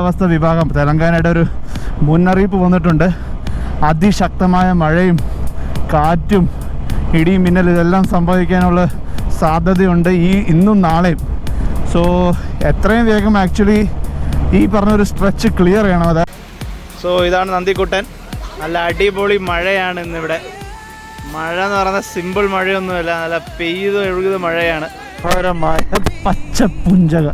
കാലാവസ്ഥ വിഭാഗം തെലങ്കാനയുടെ ഒരു മുന്നറിയിപ്പ് വന്നിട്ടുണ്ട്. അതിശക്തമായ മഴയും കാറ്റും ഇടിയും മിന്നലും ഇതെല്ലാം സംഭവിക്കാനുള്ള സാധ്യതയുണ്ട് ഈ ഇന്നും നാളെയും. സോ എത്രയും വേഗം ആക്ച്വലി ഈ പറഞ്ഞൊരു സ്ട്രെച്ച് ക്ലിയർ ചെയ്യണം അത്. സോ ഇതാണ് നന്ദിക്കുട്ടൻ. നല്ല അടിപൊളി മഴയാണ് ഇന്നിവിടെ. മഴ എന്ന് പറയുന്നത് സിമ്പിൾ മഴയൊന്നുമല്ല നല്ല പെയ്ത് ഒഴുകുന്ന മഴയാണ്. മനോഹരമായ പച്ച പുഞ്ചക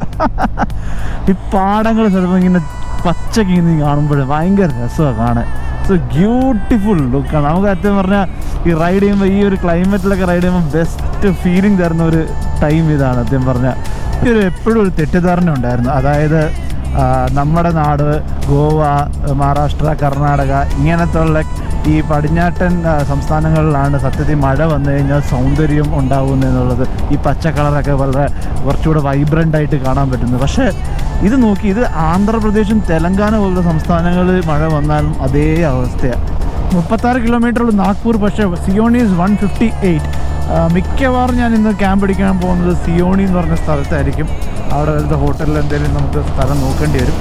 ഈ പാടങ്ങൾ ചിലപ്പോൾ ഇങ്ങനെ പച്ചക്ക് ഇങ്ങനെ കാണുമ്പോൾ ഭയങ്കര രസമാണ് കാണാൻ. സോ ബ്യൂട്ടിഫുൾ ലുക്കാണ് നമുക്ക് അത്യം പറഞ്ഞാൽ ഈ റൈഡ് ചെയ്യുമ്പോൾ ഈ ഒരു ക്ലൈമറ്റിലൊക്കെ റൈഡ് ചെയ്യുമ്പോൾ ബെസ്റ്റ് ഫീലിംഗ് തരുന്ന ഒരു ടൈം ഇതാണ് അത്യം പറഞ്ഞാൽ ഒരു എപ്പോഴും ഒരു തെറ്റിദ്ധാരണ ഉണ്ടായിരുന്നു. അതായത് നമ്മുടെ നാട് ഗോവ മഹാരാഷ്ട്ര കർണാടക ഇങ്ങനത്തെ ഉള്ള ഈ പടിഞ്ഞാട്ടൻ സംസ്ഥാനങ്ങളിലാണ് സത്യത്തിൽ മഴ വന്നു കഴിഞ്ഞാൽ സൗന്ദര്യം ഉണ്ടാകുന്നത് എന്നുള്ളത്. ഈ പച്ച കളറൊക്കെ വളരെ കുറച്ചുകൂടെ വൈബ്രന്റ് ആയിട്ട് കാണാൻ പറ്റുന്നത് പക്ഷേ ഇത് നോക്കി ഇത് ആന്ധ്രാപ്രദേശും തെലങ്കാന പോലുള്ള സംസ്ഥാനങ്ങളിൽ മഴ വന്നാലും അതേ അവസ്ഥയാണ് മുപ്പത്താറ് കിലോമീറ്റർ ഉള്ള നാഗ്പൂർ പക്ഷേ Seoni is one fifty eight മിക്കവാറും ഞാൻ ഇന്ന് ക്യാമ്പ് അടിക്കാൻ പോകുന്നത് സിയോണി എന്ന് പറഞ്ഞ സ്ഥലത്തായിരിക്കും. അവിടെ വരുന്ന ഹോട്ടലിൽ എന്തെങ്കിലും നമുക്ക് സ്ഥലം നോക്കേണ്ടി വരും.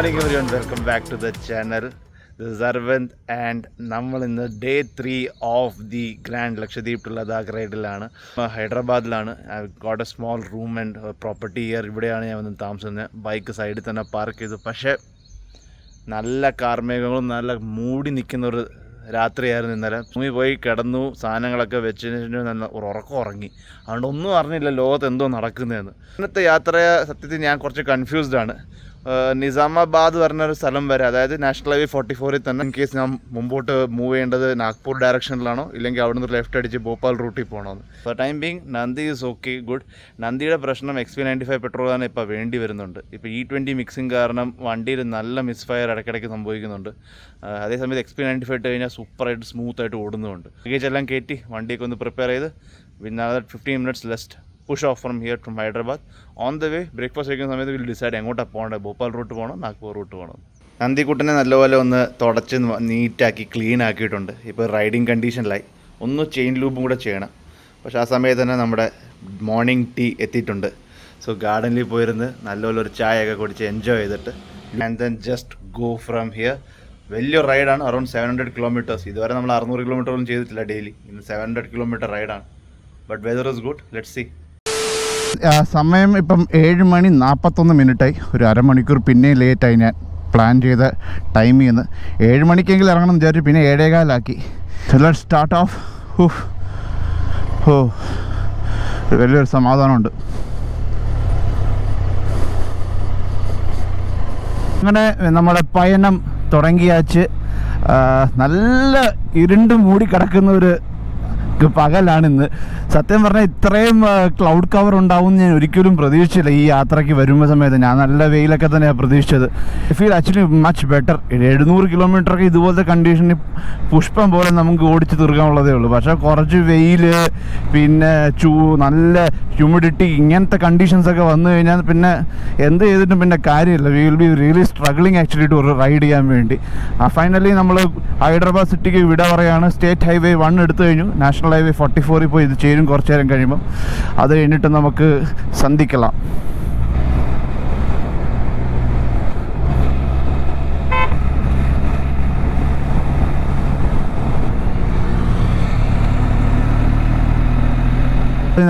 Morning every welcome back to the channel servant and നമ്മൾ ഇന്ന് day three of the grand Lakshadweep to Ladakh റൈഡിലാണ് ഹൈദരാബാദിലാണ്. Got a small room and property here ഇവിടെയാണ് ഞാൻ വന്ന് താമസിക്കുന്നത്. ബൈക്ക് സൈഡിൽ തന്നെ പാർക്ക് ചെയ്തു. പക്ഷേ നല്ല കാർമേഘങ്ങളും നല്ല മൂടി നിൽക്കുന്ന ഒരു രാത്രിയായിരുന്നു ഇന്നലെ. ഭൂമി പോയി കിടന്നു സാധനങ്ങളൊക്കെ വെച്ചതിന് നല്ല ഉറക്കം ഉറങ്ങി. അതുകൊണ്ട് ഒന്നും അറിഞ്ഞില്ല ലോകത്ത് എന്തോ നടക്കുന്നതെന്ന്. ഇന്നത്തെ യാത്ര സത്യത്തിൽ ഞാൻ കുറച്ച് കൺഫ്യൂസ്ഡാണ് നിസാമാബാദ് പറഞ്ഞ ഒരു സ്ഥലം വരെ അതായത് നാഷണൽ ഹൈവേ ഫോർട്ടി ഫോറിൽ തന്നെ ഇൻ കേസ് ഞാൻ മുമ്പോട്ട് മൂവ് ചെയ്യേണ്ടത് നാഗ്പൂർ ഡയറക്ഷനിലാണോ ഇല്ലെങ്കിൽ അവിടെ നിന്ന് ലെഫ്റ്റ് അടിച്ച് ഭോപ്പാൽ റൂട്ടിൽ പോകണമെന്ന് ഫോർ ടൈം ബീങ് നന്ദി ഈസ് ഓക്കെ ഗുഡ് നന്ദിയുടെ പ്രശ്നം X P ninety five petrol തന്നെ ഇപ്പോൾ വേണ്ടി വരുന്നുണ്ട്. ഇപ്പോൾ ഇ ട്വന്റി മിക്സിങ് കാരണം വണ്ടിയിൽ നല്ല മിസ് ഫയർ ഇടയ്ക്കിടയ്ക്ക് സംഭവിക്കുന്നുണ്ട്. അതേസമയത്ത് എക്സ് പി നയന്റി ഫൈവ് ഇട്ട് കഴിഞ്ഞാൽ സൂപ്പറായിട്ട് സ്മൂത്തായിട്ട് ഓടുന്നുമുണ്ട്. ലഗേജ് എല്ലാം കയറ്റി വണ്ടിയൊക്കെ ഒന്ന് പ്രിപ്പയർ ചെയ്ത് win fifteen minutes lust push off from here from Hyderabad on the way breakfast കഴിക്കുന്ന സമയത്ത് വിൽ ഡിസൈഡ് എങ്ങോട്ടാണ് പോകേണ്ടത് ഭോപ്പാൽ റൂട്ട് പോകണോ നാഗ്പൂർ റൂട്ട് പോകണം. നന്ദിക്കുട്ടനെ നല്ലപോലെ ഒന്ന് തുടച്ച് നീറ്റാക്കി ക്ലീൻ ആക്കിയിട്ടുണ്ട്. ഇപ്പോൾ റൈഡിങ് കണ്ടീഷനിലായി ഒന്ന് ചെയിൻ ലൂപ്പും കൂടെ ചെയ്യണം. പക്ഷേ ആ സമയത്ത് തന്നെ നമ്മുടെ മോർണിംഗ് ടീ എത്തിയിട്ടുണ്ട്. സോ ഗാർഡനിൽ പോയിരുന്ന് നല്ലപോലെ ഒരു ചായയൊക്കെ കുടിച്ച് എൻജോയ് ചെയ്തിട്ട്. And then just go from here വലിയൊരു റൈഡാണ് അറൗണ്ട് സെവൻ ഹൺഡ്രഡ് കിലോമീറ്റേഴ്സ് ഇതുവരെ നമ്മൾ അറുന്നൂറ് കിലോമീറ്റർ ഒന്നും ചെയ്തിട്ടില്ല ഡെയിലി ഇന്ന് seven hundred kilometre റൈഡാണ് but weather is good let see സമയം ഇപ്പം ഏഴ് മണി നാൽപ്പത്തൊന്ന് മിനിറ്റായി. ഒരു അരമണിക്കൂർ പിന്നെയും ലേറ്റായി ഞാൻ പ്ലാൻ ചെയ്ത ടൈമിൽ നിന്ന്. ഏഴ് മണിക്കെങ്കിലും ഇറങ്ങണം എന്ന് വിചാരിച്ചു പിന്നെ ഏഴേകാലാക്കി. ലെറ്റ് സ്റ്റാർട്ട് ഓഫ് ഹൂ ഹോ വലിയൊരു സമാധാനമുണ്ട്. അങ്ങനെ നമ്മുടെ പയനം തുടങ്ങിയാച്ച് നല്ല ഇരുണ്ട് മൂടി കിടക്കുന്ന ഒരു പകലാണിന്ന് സത്യം പറഞ്ഞാൽ ഇത്രയും ക്ലൗഡ് കവർ ഉണ്ടാവും ഞാൻ ഒരിക്കലും പ്രതീക്ഷിച്ചില്ല ഈ യാത്രയ്ക്ക് വരുമ്പോൾ സമയത്ത്. ഞാൻ നല്ല വെയിലൊക്കെ തന്നെയാണ് പ്രതീക്ഷിച്ചത്. I feel actually much better എഴുന്നൂറ് കിലോമീറ്ററൊക്കെ ഇതുപോലത്തെ കണ്ടീഷനിൽ പുഷ്പം പോലെ നമുക്ക് ഓടിച്ച് തീർക്കാനുള്ളതേ ഉള്ളൂ. പക്ഷേ കുറച്ച് വെയിൽ പിന്നെ ചൂ നല്ല ഹ്യൂമിഡിറ്റി ഇങ്ങനത്തെ കണ്ടീഷൻസൊക്കെ വന്നു കഴിഞ്ഞാൽ പിന്നെ എന്ത് ചെയ്തിട്ടും പിന്നെ കാര്യമില്ല. We will be really struggling actually to ride ചെയ്യാൻ വേണ്ടി. ഫൈനലി നമ്മൾ ഹൈദരാബാദ് സിറ്റിക്ക് വിട പറയാണ്. സ്റ്റേറ്റ് ഹൈവേ വൺ എടുത്തു കഴിഞ്ഞു. നാഷണൽ നാഷണൽ ഹൈവേ ഫോർട്ടി ഫോറിൽ പോയി ഇത് ചേരും കുറച്ചു നേരം കഴിയുമ്പം. അത് കഴിഞ്ഞിട്ട് നമുക്ക് സന്ധിക്കലാം.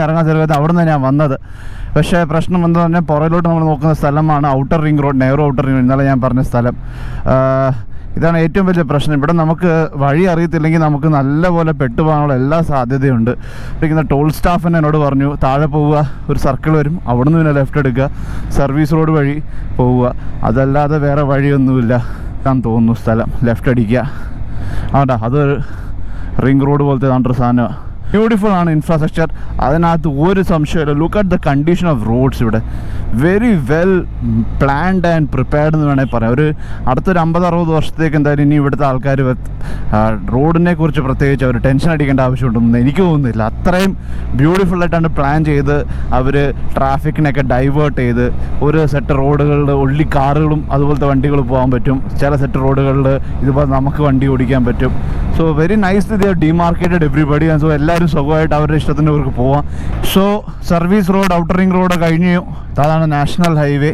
ഇറങ്ങാൻ ചെലവത്ത് അവിടെ നിന്ന് ഞാൻ വന്നത്. പക്ഷേ പ്രശ്നം എന്താ പറഞ്ഞാൽ പുറകിലോട്ട് നമ്മൾ നോക്കുന്ന സ്ഥലമാണ് outer ring road Nehru outer ring ഇന്നലെ ഞാൻ പറഞ്ഞ സ്ഥലം. ഇതാണ് ഏറ്റവും വലിയ പ്രശ്നം. ഇവിടെ നമുക്ക് വഴി അറിയത്തില്ലെങ്കിൽ നമുക്ക് നല്ലപോലെ പെട്ടുപോകാനുള്ള എല്ലാ സാധ്യതയുണ്ട്. ഇരിക്കുന്ന ടോൾ സ്റ്റാഫ് എന്നോട് പറഞ്ഞു താഴെ പോവുക ഒരു സർക്കിൾ വരും അവിടുന്ന് പിന്നെ ലെഫ്റ്റ് എടുക്കുക സർവീസ് റോഡ് വഴി പോവുക. അതല്ലാതെ വേറെ വഴിയൊന്നുമില്ല ഞാൻ തോന്നുന്നു സ്ഥലം. ലെഫ്റ്റ് അടിക്കുക. ആണ്ടാ അതൊരു റിംഗ് റോഡ് പോലത്തെ ആണ്ടൊരു സാധനമാണ് ബ്യൂട്ടിഫുൾ ആണ് ഇൻഫ്രാസ്ട്രക്ചർ അതിനകത്ത് ഒരു സംശയമില്ല look at the condition of roads ഇവിടെ. Very well planned and prepared എന്ന് വേണമെങ്കിൽ പറയാം. ഒരു അടുത്തൊരു അമ്പത് അറുപത് വർഷത്തേക്ക് എന്തായാലും ഇനി ഇവിടുത്തെ ആൾക്കാർ റോഡിനെ കുറിച്ച് പ്രത്യേകിച്ച് അവർ ടെൻഷൻ അടിക്കേണ്ട ആവശ്യമുണ്ടെന്ന് എനിക്ക് തോന്നുന്നില്ല. അത്രയും ബ്യൂട്ടിഫുൾ ആയിട്ടാണ് പ്ലാൻ ചെയ്ത് അവർ ട്രാഫിക്കിനൊക്കെ ഡൈവേർട്ട് ചെയ്ത് ഒരു സെറ്റ് റോഡുകളിൽ ഒള്ളി കാറുകളും അതുപോലത്തെ വണ്ടികൾ പോകാൻ പറ്റും. ചില സെറ്റ് റോഡുകളിൽ ഇതുപോലെ നമുക്ക് വണ്ടി ഓടിക്കാൻ പറ്റും. So very nice demarcated everybody and so എല്ലാവരും സുഖമായിട്ട് അവരുടെ ഇഷ്ടത്തിന് അവർക്ക് പോവാം. So service road outer ring road കഴിഞ്ഞു അതാണ് നാഷണൽ ഹൈവേ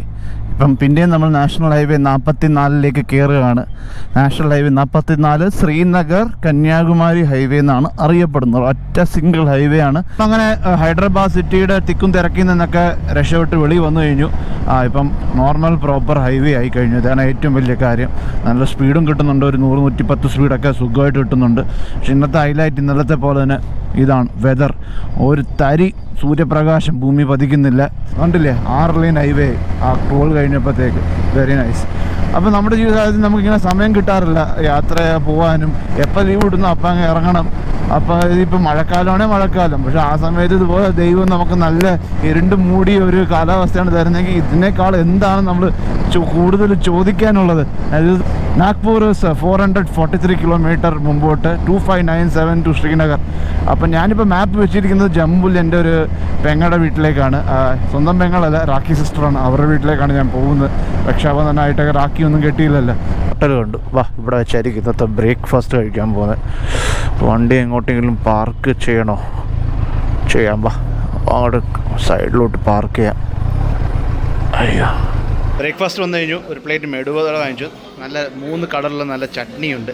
ഇപ്പം പിന്നെയും നമ്മൾ നാഷണൽ ഹൈവേ നാൽപ്പത്തി നാലിലേക്ക് കയറുകയാണ്. നാഷണൽ ഹൈവേ നാൽപ്പത്തി നാല് ശ്രീനഗർ കന്യാകുമാരി ഹൈവേ എന്നാണ് അറിയപ്പെടുന്നത്. ഒറ്റ സിംഗിൾ ഹൈവേ ആണ്. അങ്ങനെ ഹൈദരാബാദ് സിറ്റിയുടെ തിക്കും തിരക്കിൽ നിന്നൊക്കെ രക്ഷപ്പെട്ട് വെളി വന്നു കഴിഞ്ഞു. ആ ഇപ്പം നോർമൽ പ്രോപ്പർ ഹൈവേ ആയി കഴിഞ്ഞു. ഇതാണ് ഏറ്റവും വലിയ കാര്യം. നല്ല സ്പീഡും കിട്ടുന്നുണ്ട്. ഒരു നൂറ് നൂറ്റിപ്പത്ത് സ്പീഡൊക്കെ സുഖമായിട്ട് കിട്ടുന്നുണ്ട്. പക്ഷെ ഇന്നത്തെ ഹൈലൈറ്റ് ഇന്നലത്തെ പോലെ തന്നെ ഇതാണ്. വെതർ. ഒരു തരി സൂര്യപ്രകാശം ഭൂമി പതിക്കുന്നില്ല. കണ്ടില്ലേ? ആറ് ലൈൻ ഹൈവേ ആ ടോൾ കഴിഞ്ഞപ്പോഴത്തേക്ക് വെരി നൈസ് അപ്പോൾ നമ്മുടെ ജീവിതത്തിൽ നമുക്കിങ്ങനെ സമയം കിട്ടാറില്ല. യാത്ര പോകാനും എപ്പോൾ ലീവ് കിട്ടുന്നു അപ്പം അങ്ങ് ഇറങ്ങണം. അപ്പോൾ ഇതിപ്പോൾ മഴക്കാലമാണെങ്കിൽ മഴക്കാലം. പക്ഷെ ആ സമയത്ത് ഇതുപോലെ ദൈവം നമുക്ക് നല്ല ഇരുണ്ട് മൂടിയ ഒരു കാലാവസ്ഥയാണ് തരുന്നതെങ്കിൽ ഇതിനേക്കാൾ എന്താണ് നമ്മൾ കൂടുതൽ ചോദിക്കാനുള്ളത്? അതായത് Nagpur four hundred forty three kilometre മുമ്പോട്ട് two five nine seven to Srinagar. അപ്പം ഞാനിപ്പോൾ മാപ്പ് വെച്ചിരിക്കുന്നത് ജമ്മുവിൽ എന്റെ ഒരു പെങ്ങളുടെ വീട്ടിലേക്കാണ്. സ്വന്തം പെങ്ങളല്ല റാക്കി സിസ്റ്ററാണ് അവരുടെ വീട്ടിലേക്കാണ് ഞാൻ പോകുന്നത്. രക്ഷാബന്ധനായിട്ടൊക്കെ റാക്കി ഒന്നും കെട്ടിയില്ലല്ലോ. ഹോട്ടൽ കണ്ടു. വാ ഇവിടെ വെച്ചായിരിക്കും ഇന്നത്തെ ബ്രേക്ക്ഫാസ്റ്റ് കഴിക്കാൻ പോകുന്നത്. വണ്ടി എങ്ങോട്ടെങ്കിലും പാർക്ക് ചെയ്യണോ? ചെയ്യാം വാ. അങ്ങോട്ട് സൈഡിലോട്ട് പാർക്ക് ചെയ്യാം. അയ്യോ. ബ്രേക്ക്ഫാസ്റ്റ് വന്നു കഴിഞ്ഞു. ഒരു പ്ലേറ്റ് മെടുവട വാങ്ങിച്ചു. നല്ല മൂന്ന് കടലുള്ള നല്ല ചട്നിയുണ്ട്.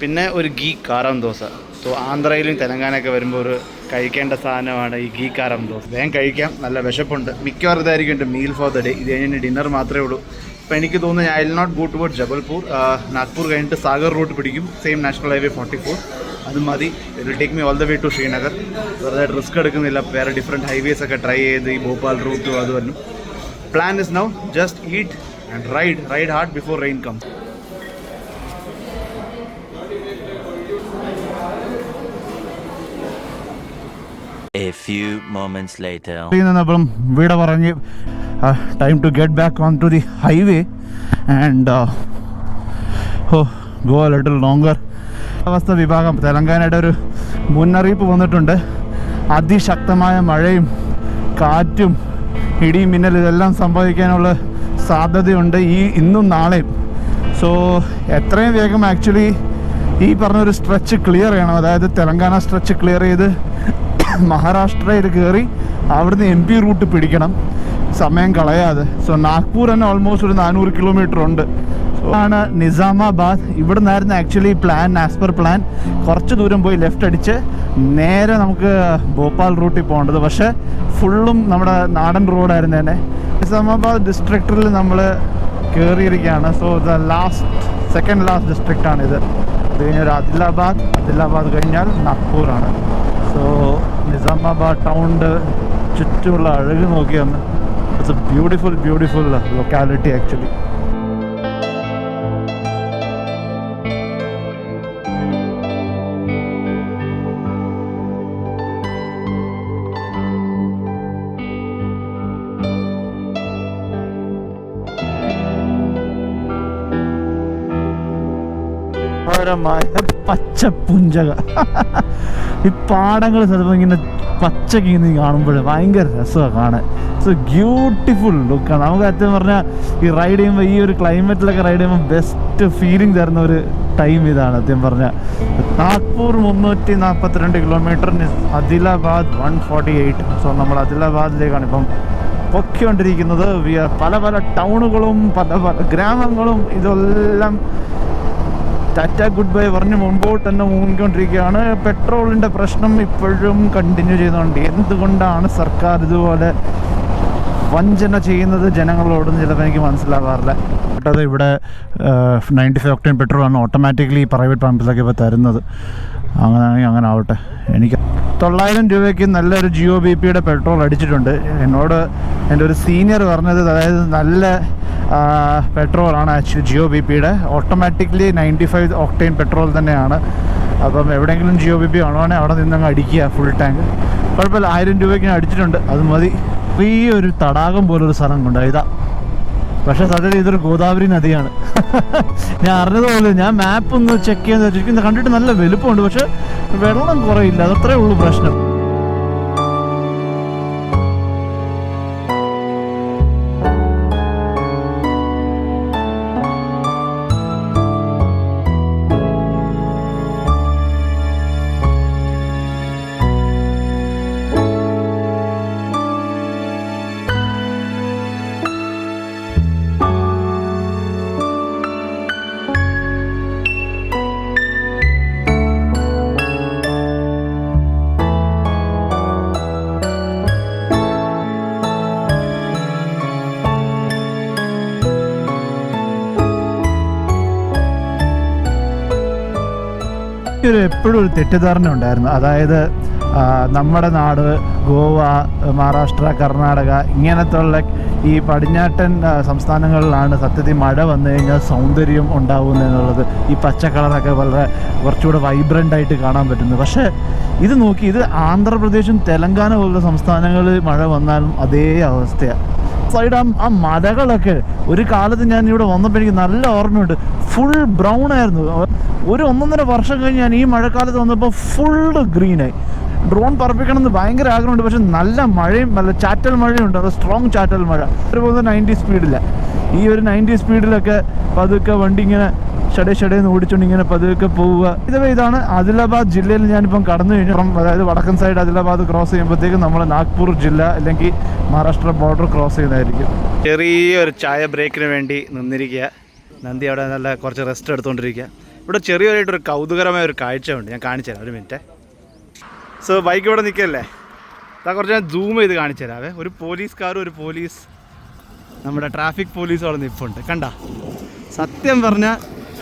പിന്നെ ഒരു ഗീ കാരം ദോശ. സോ ആന്ധ്രയിലും തെലങ്കാനയൊക്കെ വരുമ്പോൾ ഒരു കഴിക്കേണ്ട സാധനമാണ് ഈ ഗീ കാരം ദോശ. വേഗം കഴിക്കാം. നല്ല വിശപ്പുണ്ട്. മിക്കവാറും ഇതായിരിക്കും എന്റെ മീൽ ഫോർ ദ ഡേ ഇത് കഴിഞ്ഞ് ഡിന്നർ മാത്രമേ ഉള്ളൂ. അപ്പോൾ എനിക്ക് തോന്നുന്നു I will not go towards Jabalpur Nagpur കഴിഞ്ഞിട്ട് സാഗർ റൂട്ട് പിടിക്കും. Same national highway forty four അത് മതി. It will take me all the way to Srinagar വെറുതെ റിസ്ക് എടുക്കുന്നില്ല. വേറെ ഡിഫറെന്റ് ഹൈവേസ് ഒക്കെ ട്രൈ ചെയ്ത് ഈ ഭോപ്പാൽ റൂട്ടും അത് വരും plan is now just eat and ride ride hard before rain comes. A few moments later. ഇതിൽ നിന്നപ്പം വീട് പറഞ്ഞ് time to get back on to the highway and oh go little longer കാലാവസ്ഥ വിഭാഗം തെലങ്കാനയുടെ ഒരു മുന്നറിയിപ്പ് വന്നിട്ടുണ്ട്. അതിശക്തമായ മഴയും കാറ്റും ഇടിയും മിന്നലും ഇതെല്ലാം സംഭവിക്കാനുള്ള സാധ്യതയുണ്ട് ഈ ഇന്നും നാളെയും. സോ എത്രയും വേഗം ആക്ച്വലി ഈ പറഞ്ഞൊരു സ്ട്രെച്ച് ക്ലിയർ ചെയ്യണം. അതായത് തെലങ്കാന സ്ട്രെച്ച് ക്ലിയർ ചെയ്ത് മഹാരാഷ്ട്രയിൽ കയറി അവിടുന്ന് എം പി റൂട്ട് പിടിക്കണം. സമയം കളയാതെ. സോ നാഗ്പൂർ തന്നെ ഓൾമോസ്റ്റ് ഒരു നാനൂറ് കിലോമീറ്റർ ഉണ്ട്. ആണ് നിസാമാബാദ്. ഇവിടെ നിന്നായിരുന്നു actually plan as per plan കുറച്ച് ദൂരം പോയി ലെഫ്റ്റ് അടിച്ച് നേരെ നമുക്ക് ഭോപ്പാൽ റൂട്ടിൽ പോകേണ്ടത്. പക്ഷേ ഫുള്ളും നമ്മുടെ നാടൻ റോഡായിരുന്നു തന്നെ. നിസാമാബാദ് ഡിസ്ട്രിക്റ്റിൽ നമ്മൾ കയറിയിരിക്കുകയാണ് so the last second last district ആണ് ഇത്. അത് കഴിഞ്ഞാൽ ആദിലാബാദ്. ആദിലാബാദ് കഴിഞ്ഞാൽ നാഗ്പൂറാണ് സോ നിസാമാബാദ് ടൗണിന്റെ ചുറ്റുമുള്ള അഴക് നോക്കിയാണ് it's a beautiful beautiful locality actually മനോഹരമായ പച്ച പുഞ്ചക ഈ പാടങ്ങൾ ചിലപ്പോൾ ഇങ്ങനെ പച്ചക്ക് ഇങ്ങനെ കാണുമ്പോൾ ഭയങ്കര രസമാണ് കാണാൻ. സോ ബ്യൂട്ടിഫുൾ ലുക്കാണ് നമുക്ക് അത്യം പറഞ്ഞാൽ ഈ റൈഡ് ചെയ്യുമ്പോൾ ഈ ഒരു ക്ലൈമറ്റിലൊക്കെ റൈഡ് ചെയ്യുമ്പോൾ ബെസ്റ്റ് ഫീലിംഗ് തരുന്ന ഒരു ടൈം ഇതാണ് അത്യം പറഞ്ഞാൽ നാഗ്പൂർ മുന്നൂറ്റി നാൽപ്പത്തിരണ്ട് കിലോമീറ്ററിന് Adilabad one forty eight so നമ്മൾ അദിലാബാദിലേക്കാണ് ഇപ്പം പൊക്കിക്കൊണ്ടിരിക്കുന്നത്. പല പല ടൗണുകളും പല പല ഗ്രാമങ്ങളും ഇതെല്ലാം ടാറ്റ ഗുഡ് ബൈ പറഞ്ഞ് മുമ്പോട്ട് തന്നെ മുങ്ങിക്കൊണ്ടിരിക്കുകയാണ്. പെട്രോളിന്റെ പ്രശ്നം ഇപ്പോഴും കണ്ടിന്യൂ ചെയ്യുന്നുണ്ട് എന്തുകൊണ്ടാണ് സർക്കാർ ഇതുപോലെ വഞ്ചന ചെയ്യുന്നത്? ജനങ്ങളോടൊന്നും ചിലപ്പോൾ എനിക്ക് മനസ്സിലാവാറില്ല. ഇവിടെ നയന്റി ഫൈവ് ഒക്ടൈൻ പെട്രോളാണ് ഓട്ടോമാറ്റിക്കലി പ്രൈവറ്റ് പമ്പിലൊക്കെ ഇപ്പോൾ തരുന്നത്. അങ്ങനെയാണെങ്കിൽ അങ്ങനെ ആവട്ടെ എനിക്ക് തൊള്ളായിരം രൂപയ്ക്ക് നല്ലൊരു ജിയോ ബി പിയുടെ പെട്രോൾ അടിച്ചിട്ടുണ്ട്. എന്നോട് എന്റെ ഒരു സീനിയർ പറഞ്ഞത് അതായത് നല്ല പെട്രോളാണ് ആക്ച്വലി ജിയോ ബി പിയുടെ automatically ninety five octane petrol തന്നെയാണ്. അപ്പം എവിടെയെങ്കിലും ജിയോ ബി പി കാണുവാണെങ്കിൽ അവിടെ നിന്ന് അങ്ങ് അടിക്കുക ഫുൾ ടാങ്ക്. കുഴപ്പമില്ല ആയിരം രൂപയ്ക്ക് ഞാൻ അടിച്ചിട്ടുണ്ട്. അത് മതി. ഈ ഒരു തടാകം പോലൊരു സ്ഥലം കൊണ്ട് ഇതാ. പക്ഷെ സത്യത്തിൽ ഇതൊരു ഗോദാവരി നദിയാണ്. ഞാൻ അറിഞ്ഞതുപോലെ ഞാൻ മാപ്പ് ഒന്ന് ചെക്ക് ചെയ്യാൻ വെച്ചിരിക്കുന്നത് കണ്ടിട്ട് നല്ല വലുപ്പമുണ്ട്. പക്ഷെ വെള്ളം കുറയില്ല. അതത്രേ ഉള്ളൂ പ്രശ്നം. ഒരു എപ്പോഴും ഒരു തെറ്റിദ്ധാരണ ഉണ്ടായിരുന്നു. അതായത് നമ്മുടെ നാട് ഗോവ മഹാരാഷ്ട്ര കർണാടക ഇങ്ങനത്തുള്ള ഈ പടിഞ്ഞാട്ടൻ സംസ്ഥാനങ്ങളിലാണ് സത്യത്തിൽ മഴ വന്നു കഴിഞ്ഞാൽ സൗന്ദര്യം ഉണ്ടാവുന്നത് എന്നുള്ളത്. ഈ പച്ച കളറൊക്കെ വളരെ കുറച്ചുകൂടെ വൈബ്രന്റ് ആയിട്ട് കാണാൻ പറ്റുന്നു പക്ഷേ ഇത് നോക്കി ഇത് ആന്ധ്രാപ്രദേശും തെലങ്കാന പോലുള്ള സംസ്ഥാനങ്ങളിൽ മഴ വന്നാലും അതേ അവസ്ഥയാണ് സൈഡ് ആ മലകളൊക്കെ ഒരു കാലത്ത് ഞാൻ ഇവിടെ വന്നപ്പോൾ എനിക്ക് നല്ല ഓർമ്മയുണ്ട്. ഫുൾ ബ്രൗൺ ആയിരുന്നു. ഒരു ഒന്നൊന്നര വർഷം കഴിഞ്ഞ് ഞാൻ ഈ മഴക്കാലത്ത് വന്നപ്പോൾ ഫുള്ള് ഗ്രീനായി ഡ്രോൺ പറപ്പിക്കണം എന്ന് ഭയങ്കര ആഗ്രഹമുണ്ട്. പക്ഷെ നല്ല മഴയും നല്ല ചാറ്റൽ മഴയും ഉണ്ട് അത് സ്ട്രോങ് ചാറ്റൽ മഴ. പോകുന്നത് നയന്റി സ്പീഡില്ല ഈ ഒരു നയന്റി സ്പീഡിലൊക്കെ പതുക്കെ വണ്ടി ഇങ്ങനെ ഷടേ എന്ന് ഓടിച്ചുകൊണ്ട് ഇങ്ങനെ പതുക്കെ പോവുക. ഇതേ ഇതാണ് ആദിലാബാദ് ജില്ലയിൽ ഞാനിപ്പം കടന്നു കഴിഞ്ഞു. അതായത് വടക്കൻ സൈഡ് ആദിലാബാദ് ക്രോസ് ചെയ്യുമ്പോഴത്തേക്കും നമ്മൾ നാഗ്പൂർ ജില്ല അല്ലെങ്കിൽ മഹാരാഷ്ട്ര ബോർഡർ ക്രോസ് ചെയ്യുന്നതായിരിക്കും. ചെറിയൊരു ചായ ബ്രേക്കിന് വേണ്ടി നിന്നിരിക്കുക. നന്ദി അവിടെ നല്ല കുറച്ച് റെസ്റ്റ് എടുത്തുകൊണ്ടിരിക്കുക ഇവിടെ ചെറിയൊരു കൗതുകരമായ ഒരു കാഴ്ച ഉണ്ട് ഞാൻ കാണിച്ചു തരാം ഒരു മിനിറ്റ് സോ ബൈക്ക് ഇവിടെ നിൽക്കല്ലേ അതാ കുറച്ച് ഞാൻ സൂം ചെയ്ത് കാണിച്ചു തരാവേ ഒരു പോലീസ് കാറും ഒരു പോലീസ് നമ്മുടെ ട്രാഫിക് പോലീസ് അവിടെ നിൽപ്പുണ്ട് കണ്ട? സത്യം പറഞ്ഞാൽ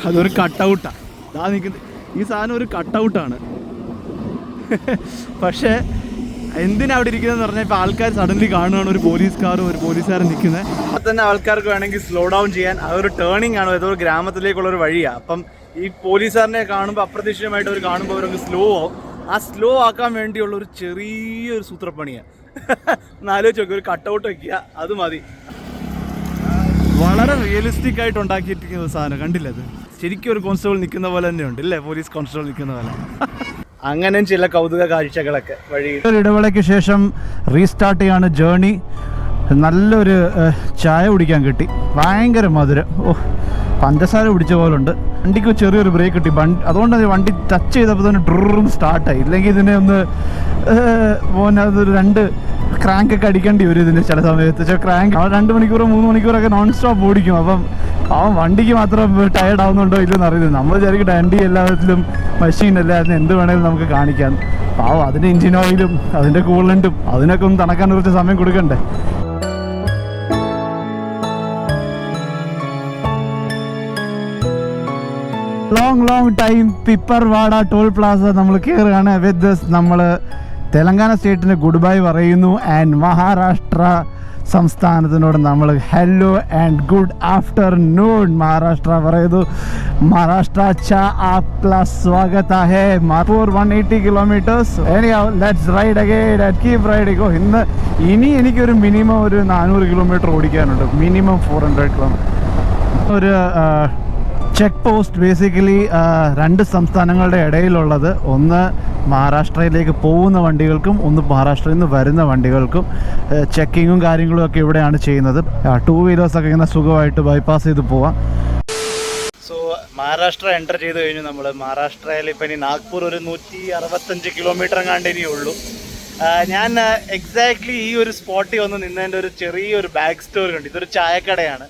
അതൊരു കട്ടൗട്ടാണ് ഇതാ നിൽക്കുന്നത് ഈ സാധനം ഒരു കട്ടൗട്ടാണ് പക്ഷേ എന്തിനാ അവിടെ ഇരിക്കുന്നതെന്ന് പറഞ്ഞാൽ ഇപ്പോൾ ആൾക്കാർ സഡൻലി കാണുകയാണ് ഒരു പോലീസ് കാറും ഒരു പോലീസുകാരും നിൽക്കുന്നത് അപ്പം തന്നെ ആൾക്കാർക്ക് വേണമെങ്കിൽ സ്ലോ ഡൗൺ ചെയ്യാൻ. അതൊരു ടേണിംഗ് ആണ്. ഏതോ ഗ്രാമത്തിലേക്കുള്ള ഒരു വഴിയാണ് അപ്പം ഈ പോലീസുകാരനെ കാണുമ്പോൾ അപ്രതീക്ഷിതമായിട്ട് അവർ കാണുമ്പോൾ അവർക്ക് സ്ലോ ആവും. ആ സ്ലോ ആക്കാൻ വേണ്ടിയുള്ള ഒരു ചെറിയൊരു സൂത്രപ്പണിയാണ് എന്നാലോചിച്ച് നോക്കി. ഒരു കട്ടൗട്ട് വയ്ക്കുക അത് മതി. വളരെ റിയലിസ്റ്റിക് ആയിട്ട് ഉണ്ടാക്കിയിട്ടിരിക്കുന്ന സാധനം. കണ്ടില്ല ശരിക്കും ഒരു കോൺസ്റ്റബിൾ നിൽക്കുന്ന പോലെ തന്നെ ഉണ്ട് ഇല്ലേ? പോലീസ് കോൺസ്റ്റബിൾ നിൽക്കുന്ന പോലെ. അങ്ങനെ ചില കൗതുക കാഴ്ചകളൊക്കെ വഴി ഒരു ഇടവേളയ്ക്ക് ശേഷം റീസ്റ്റാർട്ട് ചെയ്യാണ് ജേണി നല്ലൊരു ചായ കുടിക്കാൻ കിട്ടി. ഭയങ്കര മധുരം. ഓ പഞ്ചസാര പിടിച്ച പോലെ ഉണ്ട് വണ്ടിക്ക് ചെറിയൊരു ബ്രേക്ക് കിട്ടി. വണ്ടി അതുകൊണ്ട് അത് വണ്ടി ടച്ച് ചെയ്തപ്പോൾ തന്നെ ഡ്രും സ്റ്റാർട്ടായി ഇല്ലെങ്കിൽ ഇതിനെ ഒന്ന് അതൊരു രണ്ട് ക്രാങ്ക് ഒക്കെ അടിക്കേണ്ടി വരും ഇതിന് ചില സമയത്ത്. പക്ഷേ ക്രാങ്ക് രണ്ട് മണിക്കൂറോ മൂന്ന് മണിക്കൂറൊക്കെ നോൺ സ്റ്റോപ്പ് ഓടിക്കും. അപ്പം അവൻ വണ്ടിക്ക് മാത്രം ടയർഡ് ആവുന്നുണ്ടോ ഇല്ലെന്ന് അറിയില്ല നമ്മൾ വിചാരിക്കും വണ്ടി എല്ലാത്തിലും മെഷീൻ എല്ലാത്തിനും എന്ത് വേണേലും നമുക്ക് കാണിക്കാം. പാവം അതിന്റെ എഞ്ചിൻ ഓയിലും അതിന്റെ കൂളന്റും അതിനൊക്കെ ഒന്ന് തണക്കാൻ കുറച്ച് സമയം കൊടുക്കണ്ടേ? Long long time Pipparwada toll plaza നമ്മൾ കയറുകയാണ് വിത്ത് ദിസ് നമ്മൾ തെലങ്കാന സ്റ്റേറ്റിന് ഗുഡ് ബൈ പറയുന്നു. ആൻഡ് മഹാരാഷ്ട്ര സംസ്ഥാനത്തിനോട് നമ്മൾ hello and good afternoon Maharashtra പറയുന്നു. മഹാരാഷ്ട്ര സ്വാഗത ഹേ. Four one eighty kilometres ride again keep riding oh ഇന്ന് ഇനി എനിക്കൊരു മിനിമം ഒരു നാനൂറ് കിലോമീറ്റർ ഓടിക്കാനുണ്ട്. മിനിമം ഫോർ ഹൺഡ്രഡ് കിലോമീറ്റർ ഒരു ചെക്ക് പോസ്റ്റ് ബേസിക്കലി രണ്ട് സംസ്ഥാനങ്ങളുടെ ഇടയിലുള്ളത്. ഒന്ന് മഹാരാഷ്ട്രയിലേക്ക് പോകുന്ന വണ്ടികൾക്കും ഒന്ന് മഹാരാഷ്ട്രയിൽ നിന്ന് വരുന്ന വണ്ടികൾക്കും ചെക്കിങ്ങും കാര്യങ്ങളും ഒക്കെ ഇവിടെയാണ് ചെയ്യുന്നത്. ടൂ വീലേഴ്സൊക്കെ ഇങ്ങനെ സുഖമായിട്ട് ബൈപ്പാസ് ചെയ്ത് പോവാം. സോ മഹാരാഷ്ട്ര എന്റർ ചെയ്ത് കഴിഞ്ഞു നമ്മൾ മഹാരാഷ്ട്രയിൽ ഇപ്പം ഇനി നാഗ്പൂർ ഒരു നൂറ്റി അറുപത്തഞ്ച് കിലോമീറ്റർ എങ്ങാണ്ട് ഇനിയേ ഉള്ളൂ. ഞാൻ എക്സാക്ട്ലി ഈ ഒരു സ്പോട്ടിൽ വന്ന് നിന്നതിന്റെ ഒരു ചെറിയൊരു ബാക്ക് സ്റ്റോറി ഉണ്ട് ഇതൊരു ചായക്കടയാണ്.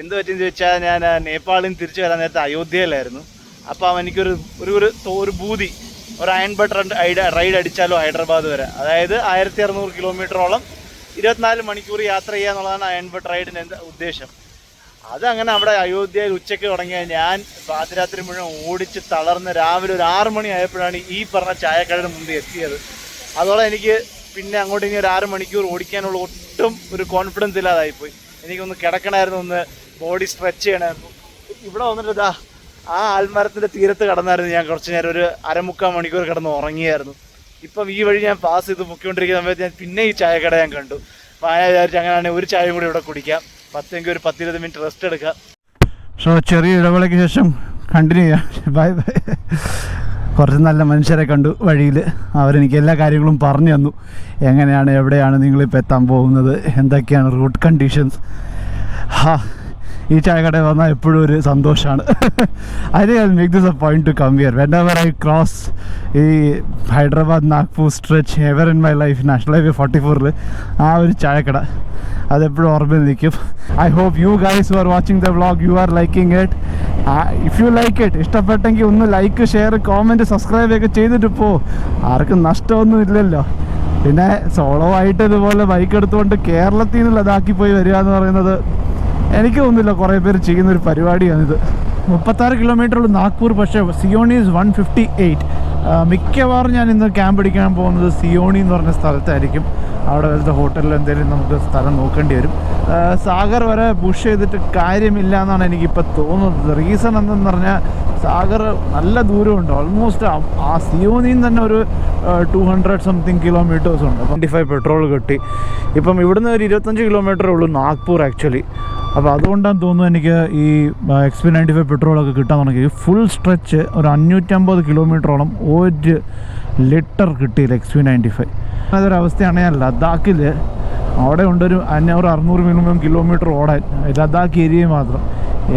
എന്ത് പറ്റിയെന്ന് ചോദിച്ചാൽ ഞാൻ നേപ്പാളിൽ നിന്ന് തിരിച്ചു വരാൻ നേരത്തെ അയോധ്യയിലായിരുന്നു. അപ്പോൾ അവൻ എനിക്കൊരു ഒരു ഒരു ഒരു ബൂതി ഒരു അയൺ ബട്ടർ റൈഡ് അടിച്ചാലോ ഹൈദരാബാദ് വരെ. അതായത് ആയിരത്തി അറുന്നൂറ് കിലോമീറ്ററോളം ഇരുപത്തിനാല് മണിക്കൂർ യാത്ര ചെയ്യുക എന്നുള്ളതാണ് അയൺ ബട്ടർ റൈഡിന്റെ ഉദ്ദേശം. അതങ്ങനെ അവിടെ അയോധ്യയിൽ ഉച്ചയ്ക്ക് തുടങ്ങിയ ഞാൻ പാതിരാത്രി മുഴുവൻ ഓടിച്ച് തളർന്ന് രാവിലെ ഒരു ആറ് മണി ആയപ്പോഴാണ് ഈ പറഞ്ഞ ചായക്കടയുടെ മുമ്പ് എത്തിയത്. അതോടെ എനിക്ക് പിന്നെ അങ്ങോട്ട് ഇനി ഒരു ആറ് മണിക്കൂർ ഓടിക്കാനുള്ള ഒട്ടും ഒരു കോൺഫിഡൻസ് ഇല്ലാതായിപ്പോയി. എനിക്കൊന്ന് കിടക്കണമായിരുന്നു ഒന്ന് ബോഡി സ്ട്രെച്ച് ചെയ്യണമായിരുന്നു ഇവിടെ വന്നിട്ട് ആ ആൽമരത്തിന്റെ തീരത്ത് കടന്നായിരുന്നു ഞാൻ കുറച്ച് നേരം ഒരു അരമുക്കാൽ മണിക്കൂർ കിടന്ന് ഉറങ്ങിയായിരുന്നു. ഇപ്പം ഈ വഴി ഞാൻ പാസ് ചെയ്ത് മുക്കിക്കൊണ്ടിരിക്കുന്ന സമയത്ത് ഞാൻ പിന്നെ ഈ ചായക്കട ഞാൻ കണ്ടു. അപ്പോൾ ഞാൻ വിചാരിച്ചു അങ്ങനെയാണെങ്കിൽ ഒരു ചായയും കൂടി ഇവിടെ കുടിക്കാം. പത്തെങ്കിൽ ഒരു പത്തിരുപത് മിനിറ്റ് റെസ്റ്റ് എടുക്കാം. സോ ചെറിയ ഇടവേളയ്ക്ക് ശേഷം കണ്ടിന്യൂ ചെയ്യാം. ബൈ ബൈ കുറച്ച് നല്ല മനുഷ്യരെ കണ്ടു വഴിയിൽ. അവരെനിക്ക് എല്ലാ കാര്യങ്ങളും പറഞ്ഞു തന്നു. എങ്ങനെയാണ് എവിടെയാണ് നിങ്ങളിപ്പോൾ എത്താൻ പോകുന്നത്? എന്തൊക്കെയാണ് റൂട്ട് കണ്ടീഷൻസ് ഹാ ഈ ചായക്കടയിൽ വന്നാൽ എപ്പോഴും ഒരു സന്തോഷമാണ്. I think I make this a point to come here whenever I cross ഈ Hyderabad Nagpur stretch ever in my life national highway forty ഫോറിൽ ആ ഒരു ചായക്കട അതെപ്പോഴും ഓർമ്മയിൽ നിൽക്കും. I hope you guys you are watching the vlog you are liking it if you like it ഇഷ്ടപ്പെട്ടെങ്കിൽ ഒന്ന് ലൈക്ക് ഷെയർ കോമെന്റ് സബ്സ്ക്രൈബ് ഒക്കെ ചെയ്തിട്ട് പോ. ആർക്കും നഷ്ടമൊന്നും ഇല്ലല്ലോ. പിന്നെ സോളോ ആയിട്ട് ഇതുപോലെ ബൈക്ക് എടുത്തുകൊണ്ട് കേരളത്തിൽ നിന്ന് ലതാക്കി പോയി വരിക എന്ന് പറയുന്നത് എനിക്ക് തോന്നുന്നില്ല കുറേ പേര് ചെയ്യുന്ന ഒരു പരിപാടിയാണിത് മുപ്പത്താറ് കിലോമീറ്റർ ഉള്ള നാഗ്പൂർ പക്ഷേ Seoni is one fifty eight മിക്കവാറും ഞാൻ ഇന്ന് ക്യാമ്പ് അടിക്കാൻ പോകുന്നത് സിയോണി എന്ന് പറഞ്ഞ സ്ഥലത്തായിരിക്കും. അവിടെ വലത്തെ ഹോട്ടലിൽ എന്തെങ്കിലും നമുക്ക് സ്ഥലം നോക്കേണ്ടി വരും. സാഗർ വരെ പുഷ് ചെയ്തിട്ട് കാര്യമില്ല എന്നാണ് എനിക്കിപ്പോൾ തോന്നുന്നത്. റീസൺ എന്തെന്ന് പറഞ്ഞാൽ സാഗർ നല്ല ദൂരമുണ്ട്. ഓൾമോസ്റ്റ് ആ സിയോനിൽ നിന്ന് തന്നെ ഒരു ടു ഹൺഡ്രഡ് സംതിങ് കിലോമീറ്റേഴ്സ് ഉണ്ട്. ട്വന്റി ഫൈവ് പെട്രോൾ കിട്ടി. ഇപ്പം ഇവിടുന്ന് ഒരു ഇരുപത്തഞ്ച് കിലോമീറ്ററേ ഉള്ളൂ നാഗ്പൂർ ആക്ച്വലി അപ്പോൾ അതുകൊണ്ടാണ് തോന്നുന്നു എനിക്ക് ഈ എക്സ് പി നയന്റി ഫൈവ് പെട്രോളൊക്കെ കിട്ടാൻ തുടങ്ങി ഫുൾ സ്ട്രെച്ച് ഒരു അഞ്ഞൂറ്റമ്പത് കിലോമീറ്ററോളം ഒരു ലിറ്റർ കിട്ടിയില്ല എക്സ് പി നയന്റി ഫൈവ് അതൊരവസ്ഥയാണ് ഞാൻ ലഡാക്കിൽ അവിടെ ഉണ്ടൊരു അഞ്ഞൂറ് അറുന്നൂറ് മിനിമം കിലോമീറ്റർ ഓടാൻ. ലഡാക്ക് ഏരിയ മാത്രം.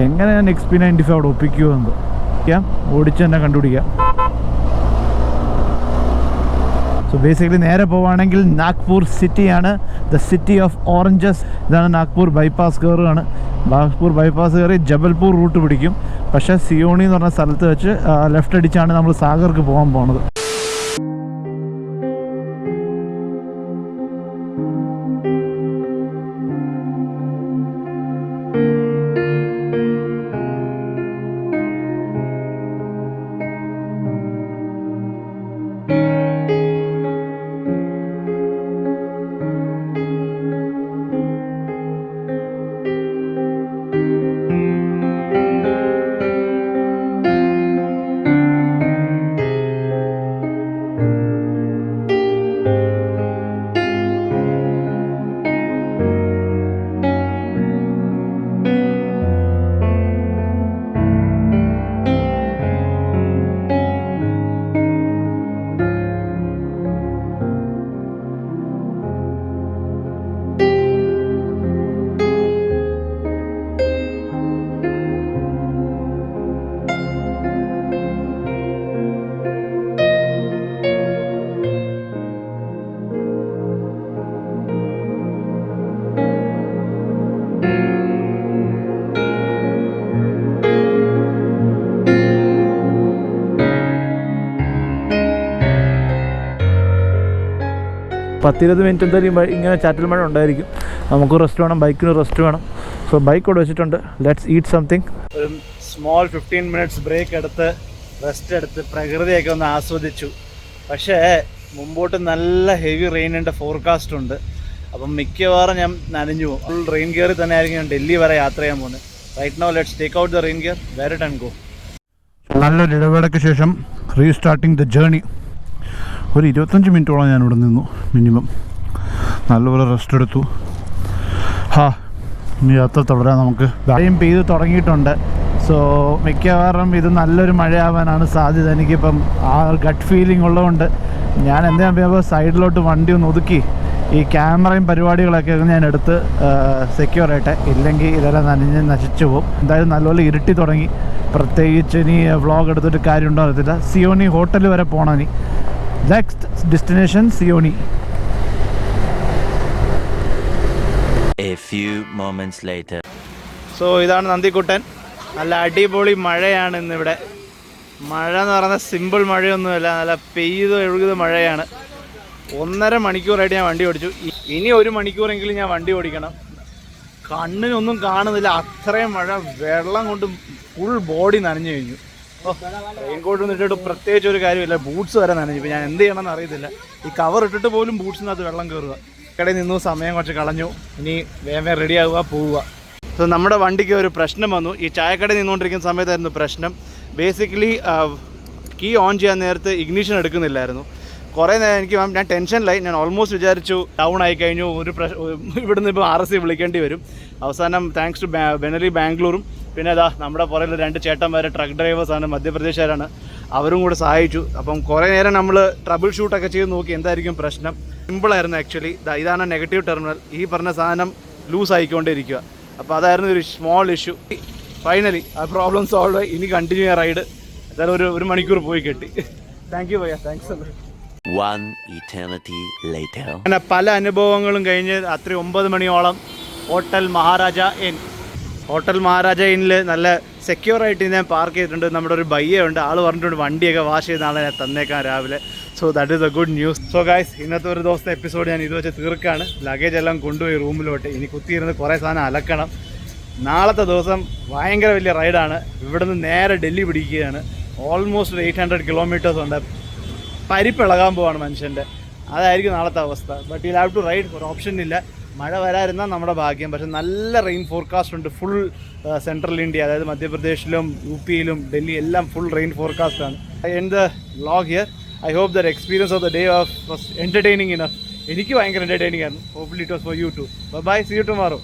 എങ്ങനെ ഞാൻ എക്സ് പി നയന്റി ഫൈവ് അവിടെ ഒപ്പിക്കുമോ എന്ന്. ഓടിക്കാം. ഓടിച്ച് തന്നെ കണ്ടുപിടിക്കാം. സോ ബേസിക്കലി നേരെ പോവുകയാണെങ്കിൽ നാഗ്പൂർ സിറ്റിയാണ്. ദ സിറ്റി ഓഫ് ഓറഞ്ചസ് ഇതാണ് നാഗ്പൂർ ബൈപ്പാസ് കയറുകയാണ് നാഗ്പൂർ ബൈപ്പാസ് കയറി ജബൽപൂർ റൂട്ട് പിടിക്കും. പക്ഷേ സിയോണി എന്ന് പറഞ്ഞ സ്ഥലത്ത് വെച്ച് ലെഫ്റ്റ് അടിച്ചാണ് നമ്മൾ സാഗർക്ക് പോകാൻ പോണത്. പത്തിരുപത് മിനിറ്റ് എന്തായാലും ഇങ്ങനെ ചാറ്റൽ മഴ ഉണ്ടായിരിക്കും. നമുക്ക് റെസ്റ്റ് വേണം ബൈക്കിന് റെസ്റ്റ് വേണം. സോ ബൈക്ക് ഇവിടെ വെച്ചിട്ടുണ്ട്. ലെറ്റ്സ് ഈറ്റ് സംതിങ് ഒരു സ്മോൾ ഫിഫ്റ്റീൻ മിനിറ്റ്സ് ബ്രേക്ക് എടുത്ത് റെസ്റ്റ് എടുത്ത് പ്രകൃതിയൊക്കെ ഒന്ന് ആസ്വദിച്ചു. പക്ഷേ മുമ്പോട്ട് നല്ല ഹെവി റെയിനിന്റെ ഫോർകാസ്റ്റ് ഉണ്ട്. അപ്പം മിക്കവാറും ഞാൻ നനഞ്ഞു പോകും. ഫുൾ റെയിൻ ഗിയറിൽ തന്നെ ആയിരിക്കും ഞാൻ ഡൽഹി വരെ യാത്ര ചെയ്യാൻ പോകുന്നത്. Right no let's take out the rain gear വേറെ ടൺ ഗോ നല്ലൊരു ഇടവേളയ്ക്ക് ശേഷം റീസ്റ്റാർട്ടിങ് ദ ജേണി ഒരു ഇരുപത്തഞ്ച് മിനിറ്റോളം ഞാൻ ഇവിടെ നിന്നു മിനിമം നല്ലപോലെ റെസ്റ്റ് എടുത്തു. ഹാ ഇനി യാത്ര തുടരാൻ നമുക്ക്. മഴയും പെയ്ത് തുടങ്ങിയിട്ടുണ്ട്. സോ മിക്കവാറും ഇത് നല്ലൊരു മഴയാവാനാണ് സാധ്യത. എനിക്കിപ്പം ആ ഗട്ട് ഫീലിംഗ് ഉള്ളതുകൊണ്ട് ഞാൻ എന്താ പറയുമ്പോൾ സൈഡിലോട്ട് വണ്ടി ഒന്ന് ഒതുക്കി ഈ ക്യാമറയും പരിപാടികളൊക്കെ ഞാൻ എടുത്ത് സെക്യൂർ ആയിട്ട് ഇല്ലെങ്കിൽ ഇതെല്ലാം നനഞ്ഞ് നശിച്ചു പോകും. എന്തായാലും നല്ലപോലെ ഇരുട്ടി തുടങ്ങി. പ്രത്യേകിച്ച് ഇനി വ്ളോഗ് എടുത്തിട്ട് കാര്യമുണ്ടോ അറിയത്തില്ല. സിയോണി ഹോട്ടൽ വരെ പോകണം ഇനി. Next destination Seoni A few moments later. So ഇതാണ് നന്ദിക്കുട്ടൻ. നല്ല അടിപൊളി മഴയാണ് ഇന്നിവിടെ. മഴ എന്ന് പറയുന്നത് സിമ്പിൾ മഴയൊന്നുമല്ല നല്ല പെയ്ത് ഒഴുകുന്ന മഴയാണ്. ഒന്നര മണിക്കൂറായിട്ട് ഞാൻ വണ്ടി ഓടിച്ചു. ഇനി ഒരു മണിക്കൂറെങ്കിലും ഞാൻ വണ്ടി ഓടിക്കണം. കണ്ണിനൊന്നും കാണുന്നില്ല. അത്രയും മഴ വെള്ളം കൊണ്ട് ഫുൾ ബോഡി നനഞ്ഞു കഴിഞ്ഞു. റെയിൻകോട്ട് ഇട്ടിട്ട് പ്രത്യേകിച്ച് ഒരു കാര്യമില്ല. ബൂട്ട്സ് വരെ നനഞ്ഞു. ഇപ്പം ഞാൻ എന്ത് ചെയ്യണമെന്ന് അറിയത്തില്ല. ഈ കവർ ഇട്ടിട്ട് പോലും ബൂട്ട്സിനകത്ത് വെള്ളം കയറുക കടയിൽ നിന്നു സമയം കുറച്ച് കളഞ്ഞു. ഇനി വേഗം റെഡി ആവുക പോവുക. സോ നമ്മുടെ വണ്ടിക്ക് ഒരു പ്രശ്നം വന്നു. ഈ ചായക്കടയിൽ നിന്നുകൊണ്ടിരിക്കുന്ന സമയത്തായിരുന്നു പ്രശ്നം. ബേസിക്കലി കീ ഓൺ ചെയ്യാൻ നേരത്ത് ഇഗ്നീഷൻ എടുക്കുന്നില്ലായിരുന്നു. കുറേ നേരം എനിക്ക് ഞാൻ ടെൻഷനിലായി ഞാൻ ഓൾമോസ്റ്റ് വിചാരിച്ചു ഡൗൺ ആയി കഴിഞ്ഞു. ഒരു പ്രശ്നം ഇവിടുന്ന് ഇപ്പോൾ ആർ എസ് സി വിളിക്കേണ്ടി വരും. അവസാനം താങ്ക്സ് ടു ബെനലി ബാംഗ്ലൂരും പിന്നെ അതാ നമ്മുടെ പുറകിൽ രണ്ട് ചേട്ടന്മാർ ട്രക്ക് ഡ്രൈവേഴ്സാണ് മധ്യപ്രദേശുകാരാണ്. അവരും കൂടെ സഹായിച്ചു. അപ്പം കുറേ നേരം നമ്മൾ ട്രബിൾ ഷൂട്ടൊക്കെ ചെയ്ത് നോക്കി എന്തായിരിക്കും പ്രശ്നം. സിമ്പിളായിരുന്നു ആക്ച്വലി ഇതാണ് നെഗറ്റീവ് ടെർമിനൽ ഈ പറഞ്ഞ സാധനം ലൂസ് ആയിക്കൊണ്ടിരിക്കുക അപ്പോൾ അതായിരുന്നു ഒരു സ്മോൾ ഇഷ്യൂ ഫൈനലി ആ പ്രോബ്ലം സോൾവ് ഇനി കണ്ടിന്യൂ ചെയ്യാൻ റൈഡ് എന്തായാലും ഒരു ഒരു മണിക്കൂർ പോയി കെട്ടി. താങ്ക് യു ഭയ്യ താങ്ക്സ്. അങ്ങനെ പല അനുഭവങ്ങളും കഴിഞ്ഞ് രാത്രി ഒമ്പത് മണിയോളം hotel Maharaja inn hotel Maharaja ഇന്നിൽ നല്ല സെക്യൂർ ആയിട്ട് ഞാൻ പാർക്ക് ചെയ്തിട്ടുണ്ട്. നമ്മുടെ ഒരു ബയ്യുണ്ട് ആൾ പറഞ്ഞിട്ടുണ്ട് വണ്ടിയൊക്കെ വാഷ് ചെയ്ത ആളെ ഞാൻ തന്നേക്കാം രാവിലെ. So that is a good news so guys ഇന്നത്തെ ഒരു ദിവസത്തെ എപ്പിസോഡ് ഞാൻ ഇത് വെച്ച് തീർക്കാണ്. ലഗേജ് എല്ലാം കൊണ്ടുപോയി റൂമിലോട്ട്. ഇനി കുത്തിയിരുന്ന് കുറേ സാധനം അലക്കണം. നാളത്തെ ദിവസം ഭയങ്കര വലിയ റൈഡാണ് ഇവിടുന്ന് നേരെ ഡൽഹി പിടിക്കുകയാണ്. ഓൾമോസ്റ്റ് എയ്റ്റ് ഹൺഡ്രഡ് കിലോമീറ്റേഴ്സ് ഉണ്ട്. പരിപ്പിളകാൻ പോവാണ് മനുഷ്യന്റെ. അതായിരിക്കും നാളത്തെ അവസ്ഥ. But you have to ride ഒരു ഓപ്ഷൻ ഇല്ല. മഴ വരാതിരുന്നാൽ നമ്മുടെ ഭാഗ്യം. പക്ഷെ നല്ല റെയിൻ ഫോർകാസ്റ്റ് ഉണ്ട്. ഫുൾ സെൻട്രൽ ഇന്ത്യ അതായത് മധ്യപ്രദേശിലും യു പിയിലും ഡൽഹി എല്ലാം ഫുൾ റെയിൻ ഫോർകാസ്റ്റ് ആണ് end the vlog here I hope the experience of the day of entertaining enough എനിക്ക് ഭയങ്കര എന്റർടൈനിങ് ആയിരുന്നു. Hopefully it was for you too bye see you tomorrow